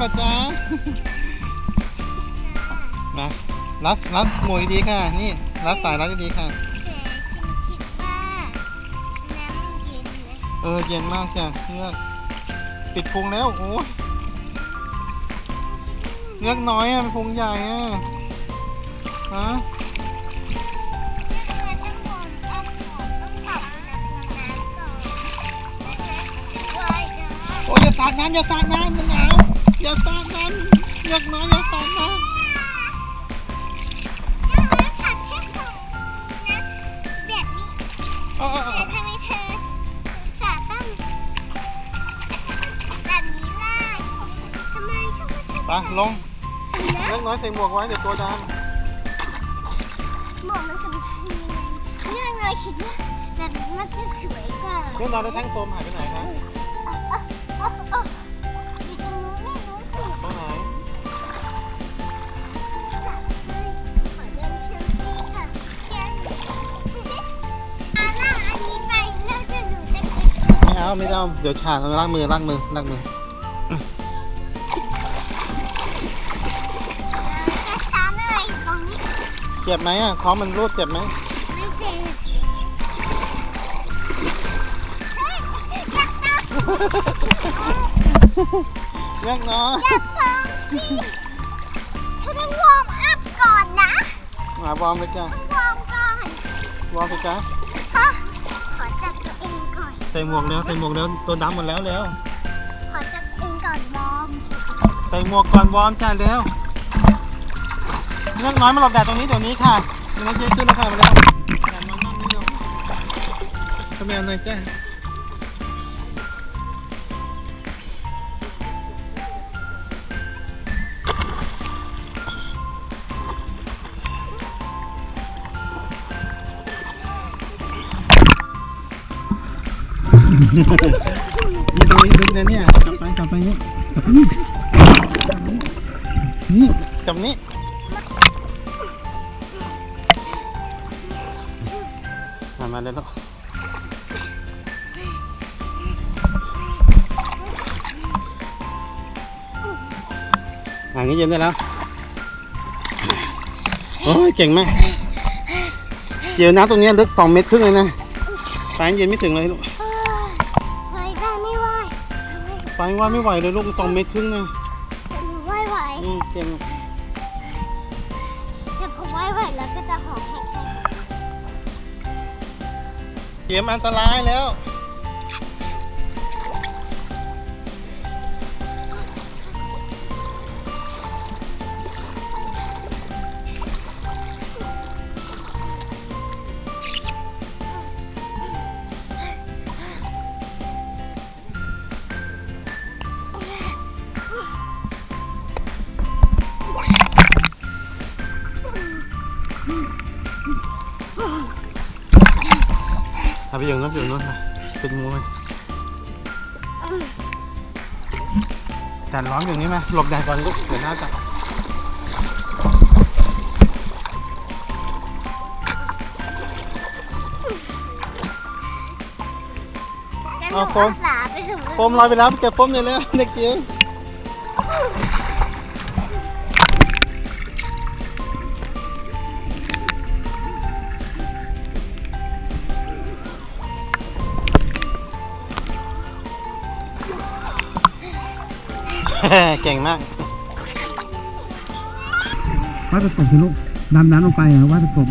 แล้วเหรอจ๊ะมารับรับหมวกดีๆค่ะ นี่รับสายรับดีๆค่ะ แต่ฉันคิดว่าน้ำเย็นนะเออเย็นมากจ้ะเงือกปิดพุงแล้วโอ้ยเงือกน้อยอะมันพุงใหญ่อะฮะเราต้องวอร์มอัพก่อนต้องปรับอุณหภูมิน้ำก่อนว้ายเด้อโอ้ยอย่าสาดน้ำอย่าสาดน้ำมันหนาว อย่าสาดน้ำเงือกน้อยอย่าสาดน้น้ำมันสัตว์แค่ของนี้นะแบบนี้ำเออเออเอแต่อทำไมเธอสาต้องแบบนี้ล่ะทำไมทำไมทำไมไปลงเงือกน้อยใส่หมวกไว้เดี๋ยวตัวดหมวกมันสำคัญยังไงเรื่องเลยคิดว่าแบบนี้มันจะสวยกว่าำเงือกน้อยแล้วแท่งโฟมหายไปไหนคะ เอาไม่เอาเดี๋ยวฉาดเอาล้างมือล้างมือล้างมือจะช้าหน่อยตรงนี้เจ็บไหมอะท้องมันรูดเจ็บไหมไม่เจ็บเฮ้ยอยากตามเงือกน้อยอยากฟังสิเธอต้องวอร์มอัพก่อนนะมาวอร์มเลยจ้ะต้องวอร์มก่อนวอร์มสิจ้ะฮะ ส่หมวกเร็วใส่หมวกเร็วตัวดำหมดแล้วเร็วขอจับตัวเองก่อนวอร์มใส่หมวกก่อนวอร์มจ้ะเร็วเงือกน้อยมาหลบแดดตรงนี้เดี๋ยวนี้ค่ะมันต้องเจ๊ขึ้นแล้วค่ะมาแล้วแดดมันมากนิดเดียวทำไมเอาหน่อยจ้ะ นี่ตรงนี้ดึงเลยเนี่ยกลับไปกลับไปนี่กลับไปนี่จับนี่กลับนี่มามาเลยลูกอ่างนี้เย็นได้แล้ว โอ้ยเก่งมากเดี๋ยวน้ำตรงนี้ลึกสองเมตรครึ่งเลยนะปลายเย็นไม่ถึงเลยลูก ไหวได้ไม่ไหวปลายว่าไม่ไหวเลยลูกสองเมตรครึ่งนะหนูไหวไหวอืมเก่งแต่พอไหวไหวแล้วก็จะหอมแข็งเกมอันตรายแล้ว ไปอยู่นู้นไปอยู่นู้นไปเป็นมูไหมแดดร้อนอย่างนี้ไหมหลบแดดก่อนลูกเดี๋ยวหน้าจับๆจะหนูอาสาไปถึงโฟมลอยไปแล้วเก็บโฟมเลยแล้วเด็กจิ๋ว เก่งมากว่าจะตกสิลูกดำน้ำลงไปเหรอว่าจะตก